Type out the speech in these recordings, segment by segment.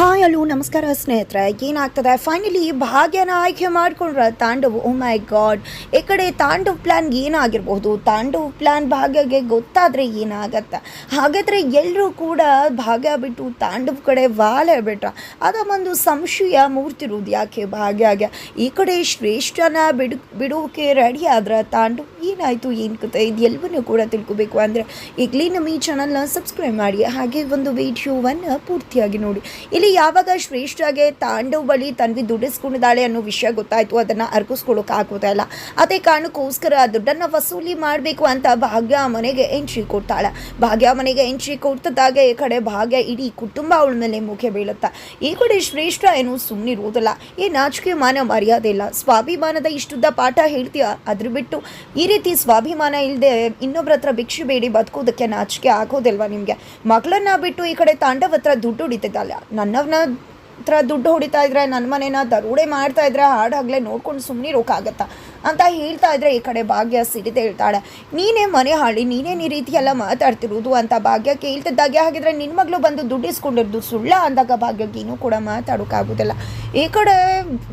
Hi ಅಲ್ಲೂ ನಮಸ್ಕಾರ ಸ್ನೇಹಿತರೆ. ಏನಾಗ್ತದೆ? ಫೈನಲಿ ಭಾಗ್ಯನ ಆಯ್ಕೆ ಮಾಡಿಕೊಂಡ್ರೆ ತಾಂಡವ್. ಓ ಮೈ ಗಾಡ್ ಈ ಕಡೆ ತಾಂಡವ್ ಪ್ಲ್ಯಾನ್ ಏನಾಗಿರ್ಬೋದು? ತಾಂಡವ್ ಪ್ಲ್ಯಾನ್ ಭಾಗ್ಯಗೆ ಗೊತ್ತಾದರೆ ಏನಾಗತ್ತೆ? ಹಾಗಾದರೆ ಎಲ್ಲರೂ ಕೂಡ ಭಾಗ್ಯ ಬಿಟ್ಟು ತಾಂಡವ್ ಕಡೆ ವಾಲೆ ಬಿಟ್ರ. ಅದ ಒಂದು ಸಂಶಯ ಮೂರ್ತಿರುವುದು ಯಾಕೆ ಭಾಗ್ಯಗೆ? ಈ ಕಡೆ ಶ್ರೇಷ್ಠನ ಬಿಡು, ಬಿಡೋಕೆ ರೆಡಿ ಆದ್ರೆ ತಾಂಡವ್ ಏನಾಯಿತು, ಏನು ಕತೆ? ಇದು ಎಲ್ಲವನ್ನೂ ಕೂಡ ತಿಳ್ಕೊಬೇಕು ಅಂದರೆ ಈಗಲೇ ನಮ್ಮ ಈ ಚಾನಲ್ನ ಸಬ್ಸ್ಕ್ರೈಬ್ ಮಾಡಿ. ಹಾಗೆ ಒಂದು ವಿಡಿಯೋವನ್ನು ಪೂರ್ತಿಯಾಗಿ ನೋಡಿ. ಇಲ್ಲಿ ಯಾವಾಗ ಶ್ರೇಷ್ಠಗೆ ತಾಂಡವ್ ಬಳಿ ತನ್ವಿ ದುಡಿಸ್ಕೊಂಡಿದ್ದಾಳೆ ಅನ್ನೋ ವಿಷಯ ಗೊತ್ತಾಯ್ತು. ಅದನ್ನ ಅರ್ಗಿಸ್ಕೊಳ್ಳೋಕೆ ಆಗೋದೇ ಇಲ್ಲ. ಅದೇ ಕಾರಣಕ್ಕೋಸ್ಕರ ದುಡ್ಡನ್ನ ವಸೂಲಿ ಮಾಡಬೇಕು ಅಂತ ಭಾಗ್ಯ ಮನೆಗೆ ಎಂಟ್ರಿ ಕೊಡ್ತಾಳೆ. ಭಾಗ್ಯ ಮನೆಗೆ ಎಂಟ್ರಿ ಕೊಡ್ತದಾಗ ಈ ಕಡೆ ಭಾಗ್ಯ ಇಡೀ ಕುಟುಂಬ ಅವಳ ಮೇಲೆ ಮುಖ್ಯ ಬೀಳುತ್ತೆ, ಈ ಕಡೆ ಶ್ರೇಷ್ಠ ಏನು ಸುಮ್ಮನಿರೋದಿಲ್ಲ ಈ ನಾಚಿಕೆ ಮಾನ ಮರ್ಯಾದೆ ಇಲ್ಲ. ಸ್ವಾಭಿಮಾನದ ಇಷ್ಟುದ್ದ ಪಾಠ ಹೇಳ್ತೀಯ? ಅದ್ರ ಬಿಟ್ಟು ಈ ರೀತಿ ಸ್ವಾಭಿಮಾನ ಇಲ್ಲದೆ ಇನ್ನೊಬ್ರ ಹತ್ರ ಭಿಕ್ಷೆ ಬೇಡಿ ಬದುಕೋದಕ್ಕೆ ನಾಚಿಕೆ ಆಗೋದಿಲ್ವಾ ನಿಮಗೆ? ಮಗಳನ್ನ ಬಿಟ್ಟು ಈ ಕಡೆ ತಾಂಡವ ಹತ್ರ ದುಡ್ಡು ಹೊಡಿತಿದ್ದಲ್ಲ ನನ್ನವನ್ನ ಹತ್ರ ದುಡ್ಡು ಹೊಡಿತಾ ಇದ್ರೆ ನನ್ನ ಮನೇನ ದರೋಡೆ ಮಾಡ್ತಾ ಇದ್ರೆ, ಹಾಡಾಗಲೇ ನೋಡ್ಕೊಂಡು ಸುಮ್ಮನೆ ಇರೋಕ್ಕಾಗತ್ತಾ ಅಂತ ಹೇಳ್ತಾ ಇದ್ರೆ ಈ ಕಡೆ ಭಾಗ್ಯ ಸಿಡಿದೆ ಹೇಳ್ತಾಳೆ. ನೀನೇ ಮನೆ ಹಾಳಿ, ನೀನೇನು ಈ ರೀತಿ ಎಲ್ಲ ಮಾತಾಡ್ತಿರೋದು ಅಂತ ಭಾಗ್ಯ ಕೇಳ್ತಿದ್ದಾಗೆ. ಹಾಗಿದ್ರೆ ನಿನ್ನ ಮಗಳು ಬಂದು ದುಡ್ಡಿಸ್ಕೊಂಡಿರೋದು ಸುಳ್ಳ ಅಂದಾಗ ಭಾಗ್ಯಕ್ಕೆ ಏನೂ ಕೂಡ ಮಾತಾಡೋಕ್ಕಾಗೋದಿಲ್ಲ ಈ ಕಡೆ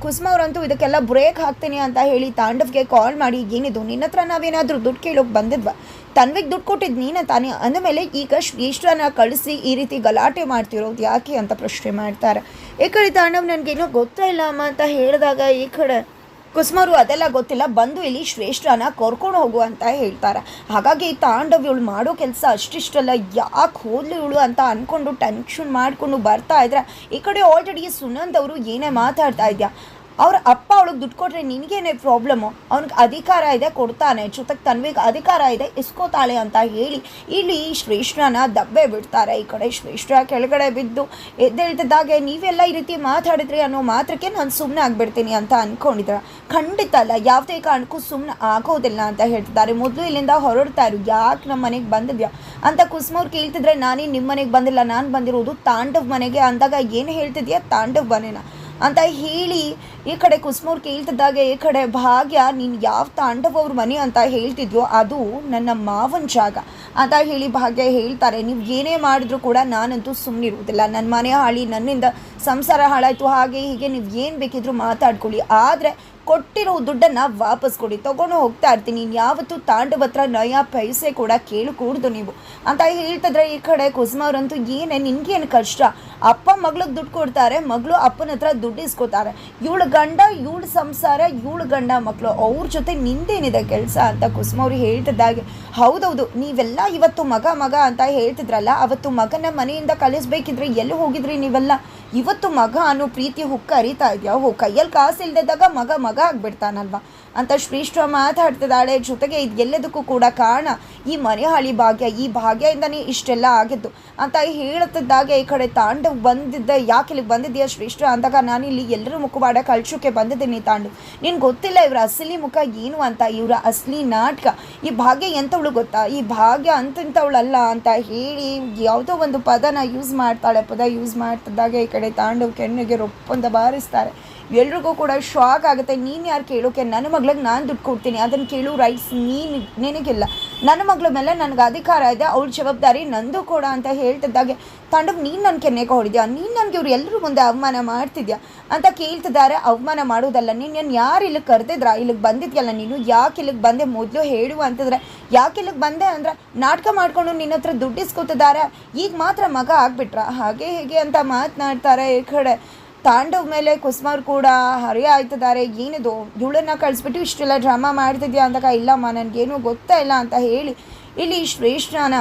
ಕುಸುಮ ಅವರಂತೂ ಇದಕ್ಕೆಲ್ಲ ಬ್ರೇಕ್ ಹಾಕ್ತೀನಿ ಅಂತ ಹೇಳಿ ತಾಂಡವ್ಗೆ ಕಾಲ್ ಮಾಡಿ, ಏನಿದು ನಿನ್ನ ಹತ್ರ ನಾವೇನಾದರೂ ದುಡ್ಡು ಕೇಳೋಕೆ ಬಂದಿದ್ವಾ? ತನ್ವಿಗೆ ದುಡ್ಡು ಕೊಟ್ಟಿದ್ದು ನೀನೇ ತಾನೇ. ಅಂದಮೇಲೆ ಈಗ ಶ್ರೇಷ್ಠನ ಕಳಿಸಿ ಈ ರೀತಿ ಗಲಾಟೆ ಮಾಡ್ತಿರೋದು ಯಾಕೆ ಅಂತ ಪ್ರಶ್ನೆ ಮಾಡ್ತಾರೆ. ಈ ಕಡೆ ತಾಂಡವ್ ನನಗೇನೋ ಗೊತ್ತೇ ಇಲ್ಲ ಅಮ್ಮ ಅಂತ ಹೇಳಿದಾಗ ಈ ಕಡೆ ಕುಸುಮರು ಅದೆಲ್ಲ ಗೊತ್ತಿಲ್ಲ. ಬಂದು ಇಲ್ಲಿ ಶ್ರೇಷ್ಠನ ಕರ್ಕೊಂಡು ಹೋಗು ಅಂತ ಹೇಳ್ತಾರೆ. ಹಾಗಾಗಿ ತಾಂಡವ್ ಇವಳು ಮಾಡೋ ಕೆಲಸ ಅಷ್ಟಿಷ್ಟಲ್ಲ. ಯಾಕೆ ಹೋದ್ಲು ಇವಳು ಅಂತ ಅಂದ್ಕೊಂಡು ಟೆನ್ಷನ್ ಮಾಡಿಕೊಂಡು ಬರ್ತಾ ಇದ್ರೆ ಈ ಕಡೆ ಆಲ್ರೆಡಿ ಸುನಂದ್ ಅವರು ಏನೇ ಮಾತಾಡ್ತಾ ಇದ್ಯಾ? ಅವ್ರ ಅಪ್ಪ ಅವಳಿಗೆ ದುಡ್ಡು ಕೊಟ್ಟರೆ ನಿನಗೇನೆ ಪ್ರಾಬ್ಲಮ್ಮು ಅವ್ನಿಗೆ ಅಧಿಕಾರ ಇದೆ, ಕೊಡ್ತಾನೆ. ಜೊತೆಗೆ ತನ್ವಿಗೆ ಅಧಿಕಾರ ಇದೆ, ಇಸ್ಕೋತಾಳೆ ಅಂತ ಹೇಳಿ ಇಲ್ಲಿ ಶ್ರೇಷ್ಠನ ದಬ್ಬೆ ಬಿಡ್ತಾರೆ. ಈ ಕಡೆ ಶ್ರೇಷ್ಠ ಕೆಳಗಡೆ ಬಿದ್ದು ಎದ್ದೇಳ್ತಿದ್ದಾಗೆ, ನೀವೆಲ್ಲ ಈ ರೀತಿ ಮಾತಾಡಿದ್ರಿ ಅನ್ನೋ ಮಾತ್ರಕ್ಕೆ ನಾನು ಸುಮ್ಮನೆ ಆಗಿಬಿಡ್ತೀನಿ ಅಂತ ಅಂದ್ಕೊಂಡಿದ್ದಾರೆ ಖಂಡಿತ ಅಲ್ಲ, ಯಾವುದೇ ಕಾರಣಕ್ಕೂ ಸುಮ್ಮನೆ ಆಗೋದಿಲ್ಲ ಅಂತ ಹೇಳ್ತಿದ್ದಾರೆ. ಮೊದಲು ಇಲ್ಲಿಂದ ಹೊರಡ್ತಾ ಇರು. ಯಾಕೆ ನಮ್ಮ ಮನೆಗೆ ಬಂದಿದ್ಯಾ? ಅಂತ ಕುಸುಮವ್ರು ಕೇಳ್ತಿದ್ರೆ, ನಾನೇ ನಿಮ್ಮ ಮನೆಗೆ ಬಂದಿಲ್ಲ, ನಾನು ಬಂದಿರೋದು ತಾಂಡವ್ ಮನೆಗೆ. ಅಂದಾಗ, ಏನು ಹೇಳ್ತಿದ್ಯಾ? ತಾಂಡವ್ ಮನೆನ? ಅಂತ ಹೇಳಿ ಈ ಕಡೆ ಕುಸ್ಮೂರ್ ಕೇಳ್ತಿದ್ದಾಗೆ, ಈ ಕಡೆ ಭಾಗ್ಯ, ನೀನು ಯಾವ ತಾಂಡವವ್ರ ಮನೆ ಅಂತ ಹೇಳ್ತಿದ್ಯೋ ಅದು ನನ್ನ ಮಾವನ ಜಾಗ. ಅಂತ ಹೇಳಿ ಭಾಗ್ಯ ಹೇಳ್ತಾರೆ. ನೀವು ಏನೇ ಮಾಡಿದ್ರು ಕೂಡ ನಾನಂತೂ ಸುಮ್ಮನಿರುವುದಿಲ್ಲ ನನ್ನ ಮನೆ ಹಾಳಿ, ನನ್ನಿಂದ ಸಂಸಾರ ಹಾಳಾಯಿತು, ಹಾಗೆ ಹೀಗೆ ನೀವು ಏನು ಬೇಕಿದ್ರೂ ಮಾತಾಡ್ಕೊಳ್ಳಿ. ಆದರೆ ಕೊಟ್ಟಿರೋ ದುಡ್ಡನ್ನು ವಾಪಸ್ ಕೊಡಿ. ತೊಗೊಂಡು ಹೋಗ್ತಾ ಇರ್ತೀನಿ. ನೀನು ಯಾವತ್ತೂ ತಾಂಡವ ಹತ್ರ ನಯ ಪೈಸೆ ಕೂಡ ಕೇಳಕೂಡ್ದು ನೀವು. ಅಂತ ಹೇಳ್ತಿದ್ರೆ ಈ ಕಡೆ ಕುಸುಮವ್ರಂತೂ ಏನೇ, ನಿನ್ಗೇನು ಕಷ್ಟ? ಅಪ್ಪ ಮಗ್ಳಿಗೆ ದುಡ್ಡು ಕೊಡ್ತಾರೆ, ಮಗಳು ಅಪ್ಪನ ಹತ್ರ ದುಡ್ಡು ಇಸ್ಕೋತಾರೆ. ಇವಳು ಗಂಡ ಇವಳ ಸಂಸಾರ ಇವಳು ಗಂಡ ಮಕ್ಕಳು ಅವ್ರ ಜೊತೆ ನಿಂದೇನಿದೆ ಕೆಲಸ ಅಂತ ಕುಸುಮ ಅವ್ರು ಹೇಳ್ತಿದ್ದಾಗೆ. ಹೌದೌದು, ನೀವೆಲ್ಲ ಇವತ್ತು ಮಗ ಮಗ ಅಂತ ಹೇಳ್ತಿದ್ರಲ್ಲ, ಅವತ್ತು ಮಗನ ಮನೆಯಿಂದ ಕಲಿಸ್ಬೇಕಿದ್ರೆ ಎಲ್ಲಿ ಹೋಗಿದ್ರಿ ನೀವೆಲ್ಲ? ಇವತ್ತು ಮಗ ಅನ್ನೋ ಪ್ರೀತಿ ಹುಕ್ಕ ಅರಿತಾ ಇದೆಯಾ? ಹೋ ಕೈಯಲ್ಲಿ ಕಾಸು ಇಲ್ದಿದ್ದಾಗ ಮಗ ಮಗ ಆಗ್ಬಿಡ್ತಾನಲ್ವಾ? ಅಂತ ಶ್ರೇಷ್ಠ ಮಾತಾಡ್ತಿದ್ದಾಳೆ. ಜೊತೆಗೆ ಇದು ಎಲ್ಲದಕ್ಕೂ ಕೂಡ ಕಾರಣ ಈ ಮನೆಹಾಳಿ ಭಾಗ್ಯ. ಈ ಭಾಗ್ಯದಿಂದನೇ ಇಷ್ಟೆಲ್ಲ ಆಗಿದ್ದು. ಅಂತ ಹೇಳುತ್ತಿದ್ದಾಗೆ ಈ ಕಡೆ ತಾಂಡವ್ ಬಂದಿದ್ದ. ಯಾಕೆ ಇಲ್ಲಿಗೆ ಬಂದಿದ್ದೀಯಾ ಶ್ರೇಷ್ಠ ಅಂದಾಗ ನಾನು ಇಲ್ಲಿ ಎಲ್ಲರೂ ಮುಖವಾಡ ಕಳ್ಸೋಕೆ ಬಂದಿದ್ದೀನಿ ತಾಂಡು. ನಿನ್ಗೆ ಗೊತ್ತಿಲ್ಲ ಇವರ ಅಸಲಿ ಮುಖ ಏನು ಅಂತ? ಇವರ ಅಸಲಿ ನಾಟಕ. ಈ ಭಾಗ್ಯ ಎಂಥವಳು ಗೊತ್ತಾ? ಈ ಭಾಗ್ಯ ಅಂತಂಥವಳಲ್ಲ ಅಂತ ಹೇಳಿ ಯಾವುದೋ ಒಂದು ಪದನ ಯೂಸ್ ಮಾಡ್ತಾಳೆ ಪದ. ಯೂಸ್ ಮಾಡ್ತಿದ್ದಾಗೆ ಈ ಕಡೆ ತಾಂಡವ್ ಕೆನ್ನಿಗೆ ರೊಪ್ಪಂದ ಬಾರಿಸ್ತಾರೆ. ಎಲ್ರಿಗೂ ಕೂಡ ಶಾಕ್ ಆಗುತ್ತೆ. ನೀನು ಯಾರು ಕೇಳೋಕೆ ನನ್ನ ಮಗಳಿಗೆ ನಾನು ದುಡ್ಡು ಕೊಡ್ತೀನಿ. ಅದನ್ನು ಕೇಳು ರೈಟ್ಸ್ ನೀನು, ನಿನಗಿಲ್ಲ. ನನ್ನ ಮಗಳ ಮೇಲೆ ನನಗೆ ಅಧಿಕಾರ ಇದೆ. ಅವಳ ಜವಾಬ್ದಾರಿ ನಂದು ಕೂಡ ಅಂತ ಹೇಳ್ತಿದ್ದಾಗೆ. ತಂಡಕ್ಕೆ ನೀನು ನನ್ನ ಕೆನ್ನೆಗೆ ಹೊಡಿದ್ಯಾ? ನೀನು ನನಗೆ ಇವ್ರು ಎಲ್ಲರೂ ಮುಂದೆ ಅವಮಾನ ಮಾಡ್ತಿದ್ಯಾ? ಅಂತ ಕೇಳ್ತಿದ್ದಾರೆ. ಅವಮಾನ ಮಾಡೋದಲ್ಲ ನೀನು ಯಾರು ಇಲ್ಲಿಗೆ ಕರೆದಿದ್ರಾ? ಇಲ್ಲಿಗೆ ಬಂದಿದ್ಯಲ್ಲ ನೀನು? ಯಾಕೆ ಇಲ್ಲಿಗೆ ಬಂದೆ? ಮೊದಲು ಹೇಳು ಅಂತಂದರೆ. ಯಾಕೆ ಇಲ್ಲಿಗೆ ಬಂದೆ ಅಂದ್ರೆ ನಾಟಕ ಮಾಡಿಕೊಂಡು ನಿನ್ನ ಹತ್ರ ದುಡ್ಡು ಈಗ ಮಾತ್ರ ಮಗ ಆಗ್ಬಿಟ್ರ? ಹಾಗೆ ಹೇಗೆ ಅಂತ ಮಾತನಾಡ್ತಾರೆ ಈ ಕಡೆ. ತಾಂಡವ್ ಮೇಲೆ ಕುಸ್ಮಾರ್ ಕೂಡ ಹರಿ ಆಯ್ತಿದ್ದಾರೆ ಏನಿದು? ಇವಳನ್ನ ಕಳಿಸ್ಬಿಟ್ಟು ಇಷ್ಟೆಲ್ಲ ಡ್ರಾಮಾ ಮಾಡ್ತಿದ್ಯಾ ಅಂದಾಗ ಇಲ್ಲಮ್ಮ ನನಗೇನು ಗೊತ್ತಾ ಇಲ್ಲ ಅಂತ ಹೇಳಿ. ಇಲ್ಲಿ ಶ್ರೇಷ್ಠನ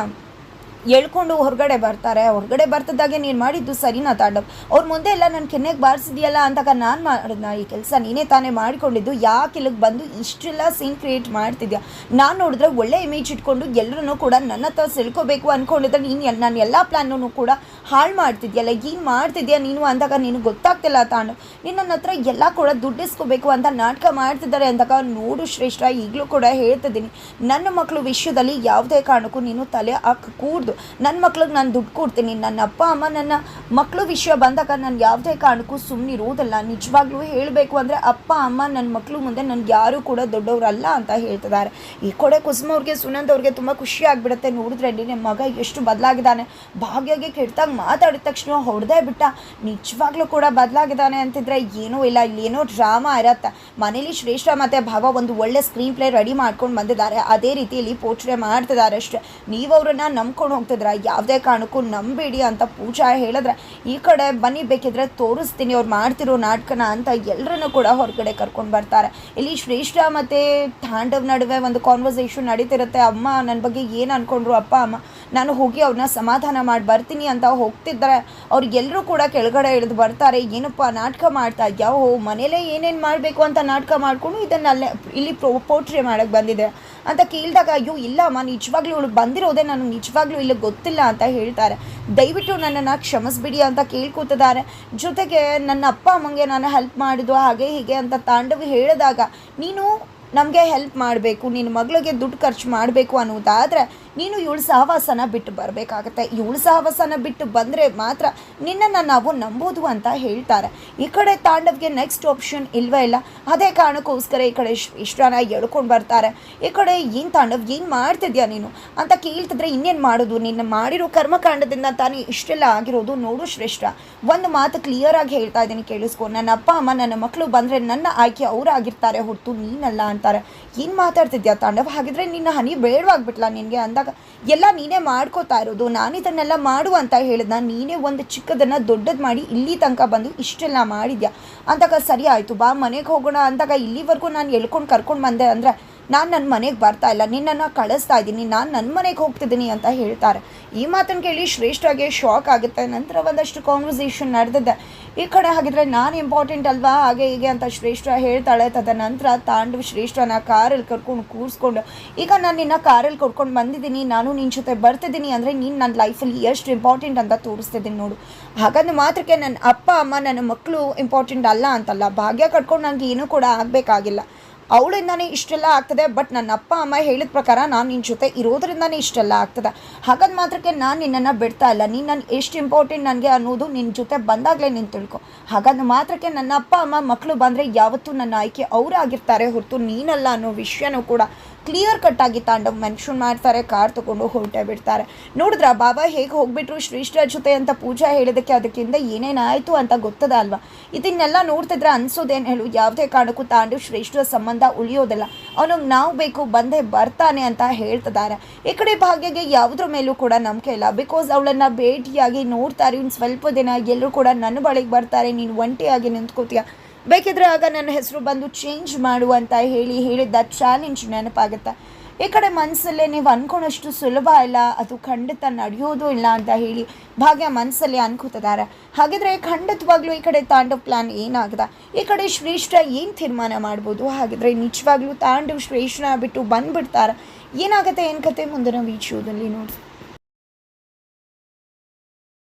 ಎಳ್ಕೊಂಡು ಹೊರಗಡೆ ಬರ್ತಾರೆ. ಹೊರಗಡೆ ಬರ್ತದಾಗೆ ನೀನು ಮಾಡಿದ್ದು ಸರಿನಾ ತಾಂಡವ್ ಅವ್ರ ಮುಂದೆ ಎಲ್ಲ ನನ್ನ ಕೆನ್ನೆಗೆ ಬಾರಿಸಿದ್ಯಲ್ಲ ಅಂದಾಗ ನಾನು ಮಾಡಿದ್ನ ಈ ಕೆಲಸ ನೀನೇ ತಾನೇ ಮಾಡಿಕೊಂಡಿದ್ದು. ಯಾಕೆ ಇಲ್ಲಿಗೆ ಬಂದು ಇಷ್ಟೆಲ್ಲ ಸೀನ್ ಕ್ರಿಯೇಟ್ ಮಾಡ್ತಿದ್ಯಾ? ನಾನು ನೋಡಿದ್ರೆ ಒಳ್ಳೆ ಇಮೇಜ್ ಇಟ್ಕೊಂಡು ಎಲ್ಲರೂ ಕೂಡ ನನ್ನ ಹತ್ರ ಸೆಳ್ಕೋಬೇಕು ಅಂದ್ಕೊಂಡಿದ್ರೆ ನೀನು ಎಲ್ಲ ನಾನು ಎಲ್ಲ ಪ್ಲ್ಯಾನೂ ಕೂಡ ಹಾಳು ಮಾಡ್ತಿದ್ಯಲ್ಲ? ಏನು ಮಾಡ್ತಿದ್ಯಾ ನೀನು ಅಂದಾಗ ನೀನು ಗೊತ್ತಾಗ್ತಿಲ್ಲ ತಾಂಡವ್ ನೀನು ನನ್ನ ಹತ್ರ ಎಲ್ಲ ಕೂಡ ದುಡ್ಡಿಸ್ಕೋಬೇಕು ಅಂತ ನಾಟಕ ಮಾಡ್ತಿದ್ದಾರೆ ಅಂದಾಗ ನೋಡು ಶ್ರೇಷ್ಠ. ಈಗಲೂ ಕೂಡ ಹೇಳ್ತಿದ್ದೀನಿ. ನನ್ನ ಮಕ್ಕಳು ವಿಷಯದಲ್ಲಿ ಯಾವುದೇ ಕಾರಣಕ್ಕೂ ನೀನು ತಲೆ ಹಾಕಿ ಕೂಡ್ದು ನನ್ನ ಮಕ್ಳಿಗೆ ನಾನು ದುಡ್ಡು ಕೊಡ್ತೀನಿ ನನ್ನ ಅಪ್ಪ, ಅಮ್ಮ ನನ್ನ ಮಕ್ಕಳು ವಿಷಯ ಬಂದಾಗ ನಾನು ಯಾವುದೇ ಕಾರಣಕ್ಕೂ ಸುಮ್ಮನಿರೋದಲ್ಲ ನಿಜವಾಗ್ಲೂ ಹೇಳಬೇಕು ಅಂದರೆ ಅಪ್ಪ, ಅಮ್ಮ ನನ್ನ ಮಕ್ಕಳು ಮುಂದೆ ನನಗೆ ಯಾರೂ ಕೂಡ ದೊಡ್ಡವರಲ್ಲ ಅಂತ ಹೇಳ್ತಿದ್ದಾರೆ. ಈ ಕಡೆ ಕುಸುಮ ಅವ್ರಿಗೆ, ಸುನಂದ್ ಅವ್ರಿಗೆ ತುಂಬ ಖುಷಿ ಆಗಿಬಿಡುತ್ತೆ. ನೋಡಿದ್ರೆ ನಿಮ್ಮ ಮಗ ಎಷ್ಟು ಬದಲಾಗಿದ್ದಾನೆ. ಭಾಗ್ಯಗೆ ಕೆಟ್ಟಾಗ ಮಾತಾಡಿದ ತಕ್ಷಣ ಹೊಡೆದೇ ಬಿಟ್ಟ. ನಿಜವಾಗ್ಲೂ ಕೂಡ ಬದಲಾಗಿದ್ದಾನೆ ಅಂತಿದ್ರೆ ಏನೂ ಇಲ್ಲ. ಇಲ್ಲಿ ಏನೋ ಡ್ರಾಮಾ ಇರತ್ತೆ. ಮನೇಲಿ ಶ್ರೇಷ್ಠ ಮತ್ತು ಭಾವ ಒಂದು ಒಳ್ಳೆ ಸ್ಕ್ರೀನ್ ಪ್ಲೇ ರೆಡಿ ಮಾಡ್ಕೊಂಡು ಬಂದಿದ್ದಾರೆ. ಅದೇ ರೀತಿಯಲ್ಲಿ ಪೋಟ್ರೆ ಮಾಡ್ತಿದ್ದಾರೆ ಅಷ್ಟೇ. ನೀವು ಅವ್ರನ್ನ ನಂಬ್ಕೊಂಡು ಹೋಗ್ತಿದ್ರ? ಯಾವುದೇ ಕಾರಣಕ್ಕೂ ನಂಬೇಡಿ ಅಂತ ಪೂಜಾ ಹೇಳಿದ್ರೆ, ಈ ಕಡೆ ಬನ್ನಿ ಬೇಕಿದ್ರೆ ತೋರಿಸ್ತೀನಿ, ಅವ್ರು ಮಾಡ್ತಿರೋ ನಾಟಕನ ಅಂತ ಎಲ್ಲರನ್ನೂ ಕೂಡ ಹೊರಗಡೆ ಕರ್ಕೊಂಡು ಬರ್ತಾರೆ. ಇಲ್ಲಿ ಶ್ರೇಷ್ಠ ಮತ್ತು ತಾಂಡವ್ ನಡುವೆ ಒಂದು ಕಾನ್ವರ್ಸೇಷನ್ ನಡೀತಿರುತ್ತೆ. ಅಮ್ಮ ನನ್ನ ಬಗ್ಗೆ ಏನು ಅಂದ್ಕೊಂಡ್ರು ಅಪ್ಪ, ಅಮ್ಮ? ನಾನು ಹೋಗಿ ಅವ್ರನ್ನ ಸಮಾಧಾನ ಮಾಡಿ ಬರ್ತೀನಿ ಅಂತ ಹೋಗ್ತಿದ್ದಾರೆ. ಅವ್ರು ಎಲ್ಲರೂ ಕೂಡ ಕೆಳಗಡೆ ಇಳಿದು ಬರ್ತಾರೆ. ಏನಪ್ಪ, ನಾಟಕ ಮಾಡ್ತಾ ಇದ್ಯಾ? ಓ, ಮನೇಲೇ ಏನೇನು ಮಾಡಬೇಕು ಅಂತ ನಾಟಕ ಮಾಡಿಕೊಂಡು ಇದನ್ನು ಇಲ್ಲಿ ಪ್ರೊ ಪೋಟ್ರಿ ಮಾಡೋಕ್ಕೆ ಬಂದಿದೆ. ಅಂತ ಕೇಳಿದಾಗ, ಅಯ್ಯೋ ಇಲ್ಲಮ್ಮ ನಿಜವಾಗ್ಲೂ ಅವಳು ಬಂದಿರೋದೇ ನನಗೆ ನಿಜವಾಗ್ಲೂ ಇಲ್ಲಿ ಗೊತ್ತಿಲ್ಲ ಅಂತ ಹೇಳ್ತಾರೆ. ದಯವಿಟ್ಟು ನನ್ನನ್ನು ಕ್ಷಮಿಸ್ಬಿಡಿ ಅಂತ ಕೇಳ್ಕೊತಿದ್ದಾರೆ. ಜೊತೆಗೆ ನನ್ನ ಅಪ್ಪ ಅಮ್ಮಂಗೆ ನಾನು ಹೆಲ್ಪ್ ಮಾಡಿದ್ದು ಹಾಗೆ ಹೀಗೆ ಅಂತ ತಾಂಡವಿ ಹೇಳಿದಾಗ, ನೀನು ನಮಗೆ ಹೆಲ್ಪ್ ಮಾಡಬೇಕು ನಿನ್ನ ಮಗಳಿಗೆ ದುಡ್ಡು ಖರ್ಚು ಮಾಡಬೇಕು ಅನ್ನೋದಾದರೆ ನೀನು ಇವಳು ಸಹವಾಸನ ಬಿಟ್ಟು ಬರಬೇಕಾಗತ್ತೆ. ಇವಳು ಸಹವಾಸನ ಬಿಟ್ಟು ಬಂದರೆ ಮಾತ್ರ ನಿನ್ನನ್ನು ನಾವು ನಂಬೋದು ಅಂತ ಹೇಳ್ತಾರೆ. ಈ ಕಡೆ ತಾಂಡವ್ಗೆ ನೆಕ್ಸ್ಟ್ ಆಪ್ಷನ್ ಇಲ್ವೇ ಇಲ್ಲ. ಅದೇ ಕಾರಣಕ್ಕೋಸ್ಕರ ಈ ಕಡೆ ಇಷ್ಟನ ಎಳ್ಕೊಂಡು ಬರ್ತಾರೆ. ಈ ಕಡೆ ಏನು ತಾಂಡವ್, ಏನು ಮಾಡ್ತಿದ್ಯಾ ನೀನು? ಅಂತ ಕೇಳ್ತಿದ್ರೆ ಇನ್ನೇನು ಮಾಡೋದು? ನಿನ್ನ ಮಾಡಿರೋ ಕರ್ಮಕಾಂಡದಿಂದ ತಾನೇ ಇಷ್ಟೆಲ್ಲ ಆಗಿರೋದು ನೋಡು ಶ್ರೇಷ್ಠ. ಒಂದು ಮಾತು ಕ್ಲಿಯರ್ ಆಗಿ ಹೇಳ್ತಾ ಇದ್ದೀನಿ, ಕೇಳಿಸ್ಕೊ. ನನ್ನ ಅಪ್ಪ ಅಮ್ಮ, ನನ್ನ ಮಕ್ಕಳು ಬಂದರೆ ನನ್ನ ಆಯ್ಕೆ ಅವರಾಗಿರ್ತಾರೆ ಹೊರತು ನೀನಲ್ಲ ಅಂತಾರೆ. ಏನು ಮಾತಾಡ್ತಿದ್ಯಾ ತಾಂಡವ್? ಹಾಗಿದ್ರೆ ನಿನ್ನ ಹನಿ ಬೇಡವಾಗ್ಬಿಟ್ಲಾ ನಿನಗೆ ಅಂದಾಗ, ಎಲ್ಲ ನೀನೇ ಮಾಡ್ಕೋತಾ ಇರೋದು, ನಾನು ಇದನ್ನೆಲ್ಲ ಮಾಡು ಅಂತ ಹೇಳಿದ ನೀನೇ ಒಂದು ಚಿಕ್ಕದನ್ನು ದೊಡ್ಡದು ಮಾಡಿ ಇಲ್ಲಿ ತನಕ ಬಂದು ಇಷ್ಟೆಲ್ಲ ಮಾಡಿದ್ಯಾ? ಅಂದಾಗ ಸರಿ ಆಯಿತು, ಬಾ ಮನೆಗೆ ಹೋಗೋಣ ಅಂದಾಗ ಇಲ್ಲಿವರೆಗೂ ನಾನು ಎಳ್ಕೊಂಡು ಕರ್ಕೊಂಡು ಬಂದೆ ಅಂದರೆ ನಾನು ನನ್ನ ಮನೆಗೆ ಬರ್ತಾ ಇಲ್ಲ, ನಿನ್ನನ್ನು ಕಳಿಸ್ತಾ ಇದ್ದೀನಿ, ನಾನು ನನ್ನ ಮನೆಗೆ ಹೋಗ್ತಿದ್ದೀನಿ ಅಂತ ಹೇಳ್ತಾರೆ. ಈ ಮಾತನ್ನು ಕೇಳಿ ಶ್ರೇಷ್ಠಗೆ ಶಾಕ್ ಆಗುತ್ತೆ. ನಂತರ ಒಂದಷ್ಟು ಕಾನ್ವರ್ಸೇಷನ್ ನಡೆದಿದೆ. ಈ ಕಡೆ ಹಾಗಿದ್ರೆ ನಾನು ಇಂಪಾರ್ಟೆಂಟ್ ಅಲ್ವಾ, ಹಾಗೆ ಹೀಗೆ ಅಂತ ಶ್ರೇಷ್ಠ ಹೇಳ್ತಾಳೆ. ತದ ನಂತರ ತಾಂಡವ್ ಶ್ರೇಷ್ಠನ ಕಾರಲ್ಲಿ ಕರ್ಕೊಂಡು ಕೂರಿಸ್ಕೊಂಡು, ಈಗ ನಾನು ನಿನ್ನ ಕಾರಲ್ಲಿ ಕರ್ಕೊಂಡು ಬಂದಿದ್ದೀನಿ, ನಾನು ನಿನ್ನ ಜೊತೆ ಬರ್ತಿದ್ದೀನಿ ಅಂದರೆ ನೀನು ನನ್ನ ಲೈಫಲ್ಲಿ ಎಷ್ಟು ಇಂಪಾರ್ಟೆಂಟ್ ಅಂತ ತೋರಿಸ್ತಿದ್ದೀನಿ ನೋಡು. ಹಾಗಾದ್ರೆ ಮಾತ್ರಕ್ಕೆ ನನ್ನ ಅಪ್ಪ, ಅಮ್ಮ, ನನ್ನ ಮಕ್ಕಳು ಇಂಪಾರ್ಟೆಂಟ್ ಅಲ್ಲ ಅಂತಲ್ಲ, ಭಾಗ್ಯ ಕಟ್ಕೊಂಡು ನನಗೆ ಏನೂ ಕೂಡ ಆಗಬೇಕಾಗಿಲ್ಲ. ಅವಳಿಂದಾನೇ ಇಷ್ಟೆಲ್ಲ ಆಗ್ತದೆ ಬಟ್ ನನ್ನ ಅಪ್ಪ, ಅಮ್ಮ ಹೇಳಿದ ಪ್ರಕಾರ ನಾನು ನಿನ್ನ ಜೊತೆ ಇರೋದ್ರಿಂದಾನೇ ಇಷ್ಟೆಲ್ಲ ಆಗ್ತದೆ. ಹಾಗಾದ ಮಾತ್ರಕ್ಕೆ ನಾನು ನಿನ್ನನ್ನು ಬಿಡ್ತಾ ಇಲ್ಲ. ನೀನು ನನ್ನ ಎಷ್ಟು ಇಂಪಾರ್ಟೆಂಟ್ ನನಗೆ ಅನ್ನೋದು ನಿನ್ನ ಜೊತೆ ಬಂದಾಗಲೇ ನೀನು ತಿಳ್ಕೊ. ಹಾಗಾದ ಮಾತ್ರಕ್ಕೆ ನನ್ನ ಅಪ್ಪ, ಅಮ್ಮ ಮಕ್ಕಳು ಬಂದರೆ ಯಾವತ್ತೂ ನನ್ನ ಆಯ್ಕೆ ಅವರಾಗಿರ್ತಾರೆ ಹೊರತು ನೀನಲ್ಲ ಅನ್ನೋ ವಿಷಯನೂ ಕೂಡ ಕ್ಲಿಯರ್ ಕಟ್ಟಾಗಿ ತಾಂಡವ್ ಮೆನ್ಷನ್ ಮಾಡ್ತಾರೆ, ಕಾರ್ ತಗೊಂಡು ಹೊರಟೆ ಬಿಡ್ತಾರೆ. ನೋಡಿದ್ರ, ಬಾಬಾ ಹೇಗೆ ಹೋಗ್ಬಿಟ್ರು ಶ್ರೇಷ್ಠ ಜೊತೆ ಅಂತ ಪೂಜಾ ಹೇಳಿದಕ್ಕೆ ಅದಕ್ಕಿಂತ ಏನೇನಾಯಿತು ಅಂತ ಗೊತ್ತದ ಅಲ್ವಾ? ಇದನ್ನೆಲ್ಲ ನೋಡ್ತಿದ್ರೆ ಅನ್ಸೋದೇನು ಹೇಳು ಯಾವುದೇ ಕಾರಣಕ್ಕೂ ತಾಂಡವ್ ಶ್ರೇಷ್ಠ ಸಂಬಂಧ ಉಳಿಯೋದಿಲ್ಲ. ಅವನಿಗೆ ನಾವು ಬೇಕು, ಬಂದೇ ಬರ್ತಾನೆ ಅಂತ ಹೇಳ್ತಿದ್ದಾರೆ ಈ ಕಡೆ ಭಾಗ್ಯಗೆ ಯಾವುದ್ರ ಮೇಲೂ ಕೂಡ ನಂಬಿಕೆ ಇಲ್ಲ. ಬಿಕಾಸ್ ಅವಳನ್ನು ಭೇಟಿಯಾಗಿ ನೋಡ್ತಾರೆ ಇನ್ನು ಸ್ವಲ್ಪ ದಿನ ಎಲ್ಲರೂ ಕೂಡ ನನ್ನ ಬಳಿಗೆ ಬರ್ತಾರೆ, ನೀನು ಒಂಟಿಯಾಗಿ ನಿಂತ್ಕೋತೀಯ. ಬೇಕಿದ್ರೆ ಆಗ ನನ್ನ ಹೆಸರು ಬಂದು ಚೇಂಜ್ ಮಾಡು ಅಂತ ಹೇಳಿ ಹೇಳಿದ್ದ ಚಾಲೆಂಜ್ ನೆನಪಾಗುತ್ತೆ? ಈ ಕಡೆ ಮನಸ್ಸಲ್ಲೇ ನೀವು ಅನ್ಕೊಂಡಷ್ಟು ಸುಲಭ ಇಲ್ಲ ಅದು ಖಂಡಿತ ನಡೆಯೋದು ಇಲ್ಲ ಅಂತ ಹೇಳಿ ಭಾಗ್ಯ ಮನಸ್ಸಲ್ಲಿ ಅನ್ಕೋತಿದ್ದಾರೆ. ಹಾಗಿದ್ರೆ ಖಂಡಿತವಾಗ್ಲೂ ಈ ಕಡೆ ತಾಂಡವ್ ಪ್ಲಾನ್ ಏನಾಗದ? ಈ ಕಡೆ ಶ್ರೇಷ್ಠ ಏನು ತೀರ್ಮಾನ ಮಾಡ್ಬೋದು? ಹಾಗಿದ್ರೆ ನಿಜವಾಗ್ಲೂ ತಾಂಡವ್ ಶ್ರೇಷ್ಠ ಬಿಟ್ಟು ಬಂದ್ಬಿಡ್ತಾರೆ. ಏನಾಗುತ್ತೆ ಏನು ಕತೆ ಮುಂದಿನ ವಿಡಿಯೋದಲ್ಲಿ ನೋಡಿ